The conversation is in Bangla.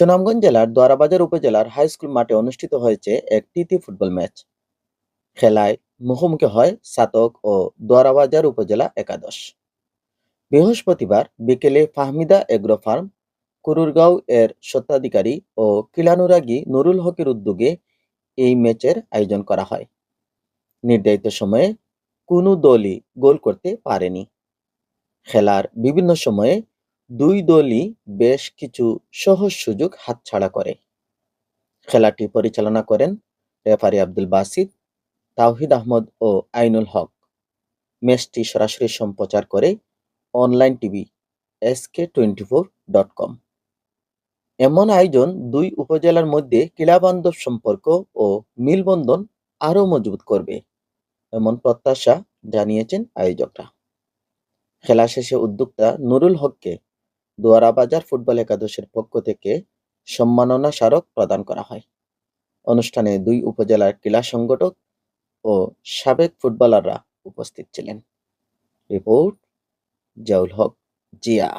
সুনামগঞ্জ জেলার দোয়ারাবাজার উপজেলার হাই স্কুল মাঠে অনুষ্ঠিত হয়েছে এক তৃতীয় ফুটবল ম্যাচ খেলায় মুখোমুখি হয় সাতক ও দোয়ারাবাজার উপজেলা একাদশ। বৃহস্পতিবার বিকেলে ফাহমিদা এগ্রো ফার্ম, কুরুরগাঁও এর স্বত্বাধিকারী ও কিলানুরাগী নুরুল হকের উদ্যোগে এই ম্যাচের আয়োজন করা হয়। নির্ধারিত সময়ে কোনো দলই গোল করতে পারেনি। খেলার বিভিন্ন সময়ে দুই দলই বেশ কিছু সহজ সুযোগ হাতছাড়া করে। খেলাটি পরিচালনা করেন রেফারি আব্দুল বাসিদ, তাওহিদ আহমদ ও আইনুল হক। ম্যাচটি সরাসরি সম্প্রচার করে online TV SK twenty four dot com. এমন আয়োজন দুই উপজেলার মধ্যে ক্রীড়াবান্ধব সম্পর্ক ও মিলবন্ধন আরও মজবুত করবে, এমন প্রত্যাশা জানিয়েছেন আয়োজকরা। খেলা শেষে উদ্যোক্তা নুরুল হককে দোয়ারাবাজার ফুটবল একাদশের পক্ষ থেকে সম্মাননা স্মারক প্রদান করা হয়। অনুষ্ঠানে দুই উপজেলার ক্রীড়া সংগঠক ও সাবেক ফুটবলাররা উপস্থিত ছিলেন। রিপোর্ট জাউল হক, জিয়া।